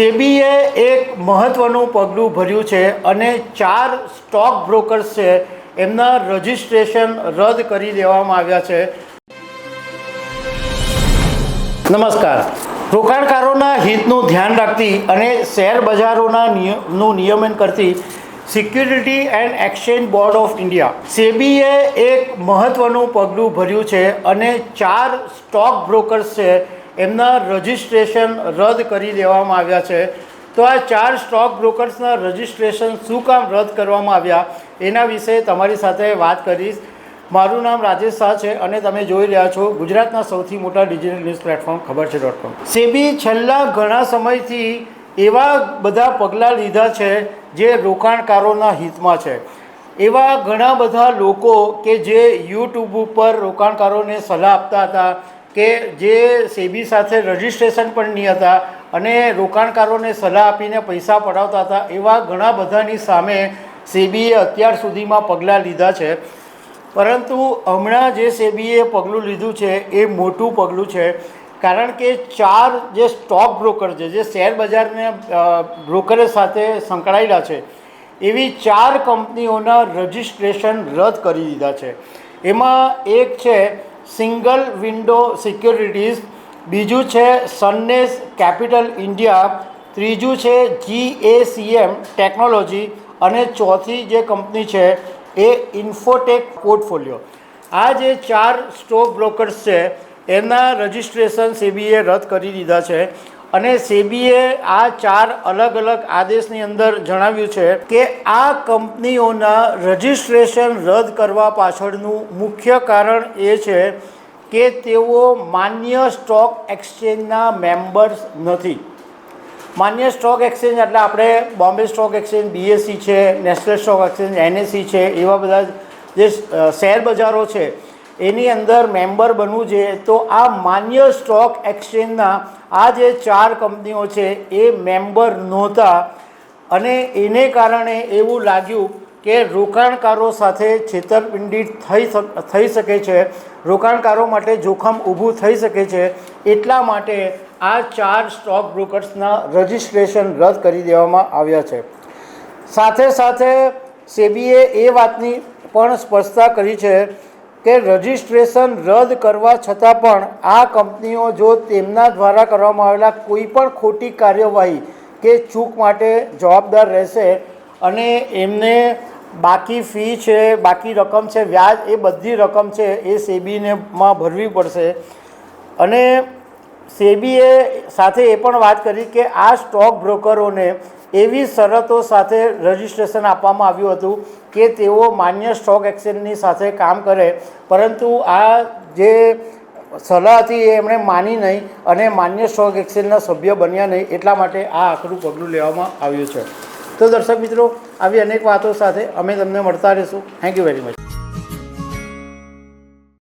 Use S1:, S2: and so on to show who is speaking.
S1: સેબીએ એક મહત્વનું પગલું ભર્યું છે અને ચાર સ્ટોક બ્રોકર્સ છે એમના રજિસ્ટ્રેશન રદ કરી દેવામાં આવ્યા છે. નમસ્કાર. રોકાણકારોના હિતનું ધ્યાન રાખતી અને શેર બજારોના નું નિયમન કરતી security and exchange board of India, સેબીએ એક મહત્વનું પગલું ભર્યું છે અને ચાર સ્ટોક બ્રોકર્સ છે એમના રજિસ્ટ્રેશન રદ કરી દેવામાં આવ્યા છે. તો આ ચાર સ્ટોક બ્રોકર્સના રજિસ્ટ્રેશન શું કામ રદ કરવામાં આવ્યા, એના વિશે તમારી સાથે વાત કરીશ. મારું નામ રાજેશ શાહ છે અને તમે જોઈ રહ્યા છો ગુજરાતના સૌથી મોટા ડિજિટલ ન્યૂઝ પ્લેટફોર્મ ખબર છે ડોટ કોમ સેબી છેલ્લા ઘણા સમયથી એવા બધા પગલાં લીધા છે જે રોકાણકારોના હિતમાં છે. એવા ઘણા બધા લોકો કે જે યુટ્યુબ ઉપર રોકાણકારોને સલાહ આપતા હતા કે જે સેબી સાથે રજિસ્ટ્રેશન પણ નહીં હતા અને રોકાણકારોને સલાહ આપીને પૈસા પડાવતા હતા, એવા ઘણા બધાની સામે સેબીએ અત્યાર સુધીમાં પગલાં લીધા છે. પરંતુ હમણાં જે સેબીએ પગલું લીધું છે, એ મોટું પગલું છે. કારણ કે ચાર જે સ્ટોક બ્રોકર છે, જે શેર બજારને બ્રોકરેજ સાથે સંકળાયેલા છે, એવી ચાર કંપનીઓના રજિસ્ટ્રેશન રદ કરી દીધા છે. એમાં એક છે સિંગલ વિન્ડો સિક્યોરિટીઝ, બીજું છે સનનેસ કેપિટલ ઇન્ડિયા, ત્રીજું છે જીએસીએમ ટેકનોલોજી અને ચોથી જે કંપની છે એ ઇન્ફોટેક પોર્ટફોલિયો. આ જે ચાર સ્ટોક બ્રોકર્સ છે એના રજિસ્ટ્રેશન સેબીએ રદ કરી દીધા છે. અને સેબીએ આ ચાર અલગ અલગ આદેશની અંદર જણાવ્યું છે કે આ કંપનીઓના રજિસ્ટ્રેશન રદ કરવા પાછળનું મુખ્ય કારણ એ છે કે તેઓ માન્ય સ્ટોક એક્સચેન્જના મેમ્બર્સ નથી. માન્ય સ્ટોક એક્સચેન્જ એટલે આપણે બોમ્બે સ્ટોક એક્સચેન્જ બીએસસી છે, નેશનલ સ્ટોક એક્સચેન્જ એનએસસી છે, એવા બધા જે શેર બજારો છે એની અંદર મેમ્બર બનવું છે. તો આ માન્ય સ્ટોક એક્સચેન્જના આ જે ચાર કંપનીઓ છે એ મેમ્બર નહોતા. અને એને કારણે એવું લાગ્યું કે રોકાણકારો સાથે છેતરપિંડી થઈ થઈ શકે છે. રોકાણકારો માટે જોખમ ઊભું થઈ શકે છે. એટલા માટે આ ચાર સ્ટોક બ્રોકર્સના રજિસ્ટ્રેશન રદ કરી દેવામાં આવ્યા છે. સાથે સાથે સેબીએ એ વાતની પણ સ્પષ્ટતા કરી છે કે રજિસ્ટ્રેશન રદ કરવા છતાં પણ આ કંપનીઓ જો તેમના દ્વારા કરવામાં આવેલા કોઈ પણ ખોટી કાર્યવાહી કે ચૂક માટે જવાબદાર રહેશે અને એમને બાકી ફી છે, બાકી રકમ છે, વ્યાજ એ બધી રકમ છે એ સેબીને માં ભરવી પડશે. અને સેબીએ સાથે એ પણ વાત કરી કે આ સ્ટોક બ્રોકરોને એવી શરતો સાથે રજિસ્ટ્રેશન આપવામાં આવ્યું હતું કે તેઓ માન્ય સ્ટોક એક્સચેન્જની સાથે કામ કરે, પરંતુ આ જે સલાહ હતી એ એમણે માની નહીં અને માન્ય સ્ટોક એક્સચેન્જના સભ્ય બન્યા નહીં, એટલા માટે આ આખરું પગલું લેવામાં આવ્યું છે. તો દર્શક મિત્રો, આવી અનેક વાતો સાથે અમે તમને મળતા રહીશું. Thank you very much